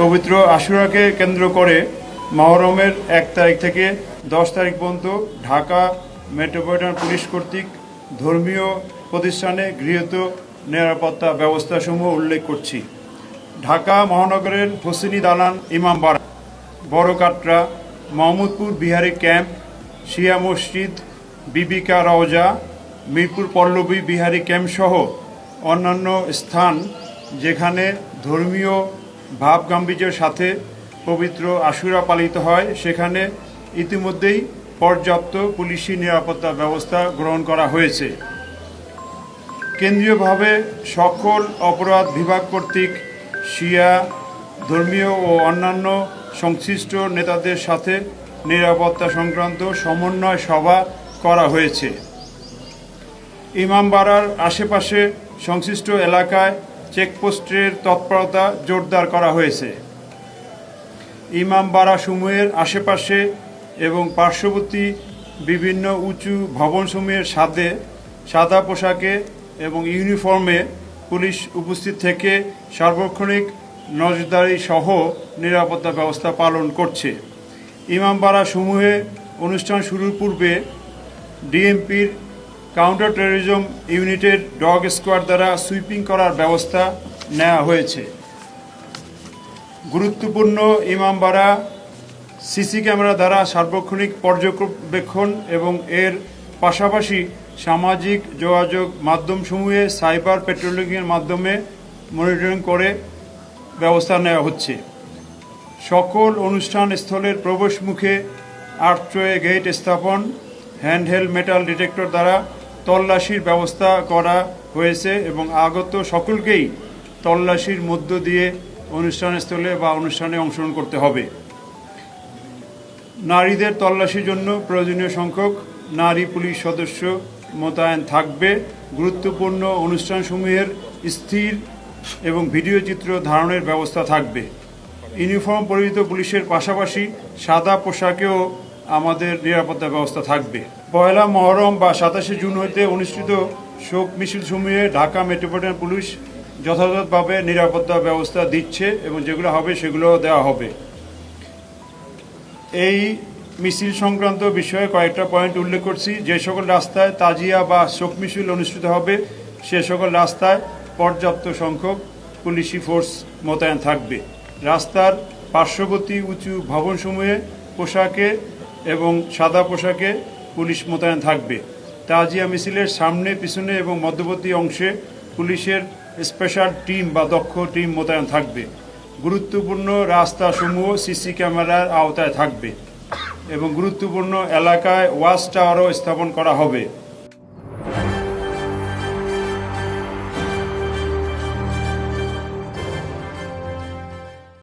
পবিত্র আশুরাকে কেন্দ্র করে মহরমের এক তারিখ থেকে দশ তারিখ পর্যন্ত ঢাকা মেট্রোপলিটন পুলিশ কর্তৃক ধর্মীয় প্রতিষ্ঠানে গৃহীত নিরাপত্তা ব্যবস্থাসমূহ উল্লেখ করছি। ঢাকা মহানগরের হোসেনি দালান ইমামবাড়া বড় কাটরা মোহাম্মদপুর বিহারি ক্যাম্প, শিয়া মসজিদ, বিবিকা রওজা, মিরপুর পল্লবী বিহারি ক্যাম্প সহ অন্যান্য স্থান যেখানে ধর্মীয় ভাব গাম্ভীর্যের সাথে পবিত্র আশুরা পালিত হয়। সেখানে ইতিমধ্যেই পর্যাপ্ত পুলিশি নিরাপত্তা ব্যবস্থা গ্রহণ করা হয়েছে। কেন্দ্রীয়ভাবে সকল অপরাধ বিভাগ কর্তৃক শিয়া, ধর্মীয় ও অন্যান্য সংশ্লিষ্ট নেতাদের সাথে নিরাপত্তা সংক্রান্ত সমন্বয় সভা করা হয়েছে। ইমামবাড়ার আশেপাশে সংশ্লিষ্ট এলাকায় চেকপোস্টের তৎপরতা জোরদার করা হয়েছে। ইমামবাড়া সমূহের আশেপাশে এবং পার্শ্ববর্তী বিভিন্ন উঁচু ভবনসমূহের সাথে সাদা পোশাকে এবং ইউনিফর্মে পুলিশ উপস্থিত থেকে সার্বক্ষণিক নজরদারি সহ নিরাপত্তা ব্যবস্থা পালন করছে। ইমামবাড়া সমূহে অনুষ্ঠান শুরুর পূর্বে ডিএমপির কাউন্টার টেরোরিজম ইউনিটের ডগ স্কোয়াড দ্বারা সুইপিং করার ব্যবস্থা নেওয়া হয়েছে। গুরুত্বপূর্ণ ইমামবাড়া সিসি ক্যামেরা দ্বারা সার্বক্ষণিক পর্যবেক্ষণ এবং এর পাশাপাশি সামাজিক যোগাযোগ মাধ্যমসমূহে সাইবার পেট্রোলিংয়ের মাধ্যমে মনিটরিং করে ব্যবস্থা নেওয়া হচ্ছে। সকল অনুষ্ঠান স্থলের প্রবেশ মুখে আর্টওয়ে গেট স্থাপন, হ্যান্ডহেল মেটাল ডিটেক্টর দ্বারা তল্লাশির ব্যবস্থা করা হয়েছে এবং আগত সকলকেই তল্লাশির মধ্য দিয়ে অনুষ্ঠানস্থলে বা অনুষ্ঠানে অংশগ্রহণ করতে হবে। নারীদের তল্লাশির জন্য প্রয়োজনীয় সংখ্যক নারী পুলিশ সদস্য মোতায়েন থাকবে। গুরুত্বপূর্ণ অনুষ্ঠানসমূহের স্থির এবং ভিডিও চিত্র ধারণের ব্যবস্থা থাকবে। ইউনিফর্ম পরিহিত পুলিশের পাশাপাশি সাদা পোশাকেও আমাদের নিরাপত্তা ব্যবস্থা থাকবে। পয়লা মহরম বা সাতাশে জুন হইতে অনুষ্ঠিত শোক মিছিল সমূহে ঢাকা মেট্রোপলিটন পুলিশ যথাযথভাবে নিরাপত্তা ব্যবস্থা দিচ্ছে এবং যেগুলো হবে সেগুলো দেওয়া হবে। এই মিছিল সংক্রান্ত বিষয়ে কয়েকটা পয়েন্ট উল্লেখ করছি। যে সকল রাস্তায় তাজিয়া বা শোক মিছিল অনুষ্ঠিত হবে, সে সকল রাস্তায় পর্যাপ্ত সংখ্যক পুলিশি ফোর্স মোতায়েন থাকবে। রাস্তার পার্শ্ববর্তী উঁচু ভবনসমূহে পোশাকে এবং সাদা পোশাকে পুলিশ মোতায়েন থাকবে। তাজিয়া মিছিলের সামনে, পিছনে এবং মধ্যবর্তী অংশে পুলিশের স্পেশাল টিম বা দক্ষ টিম মোতায়েন থাকবে। গুরুত্বপূর্ণ রাস্তাসমূহ সিসি ক্যামেরার আওতায় থাকবে এবং গুরুত্বপূর্ণ এলাকায় ওয়াচ টাওয়ারও স্থাপন করা হবে।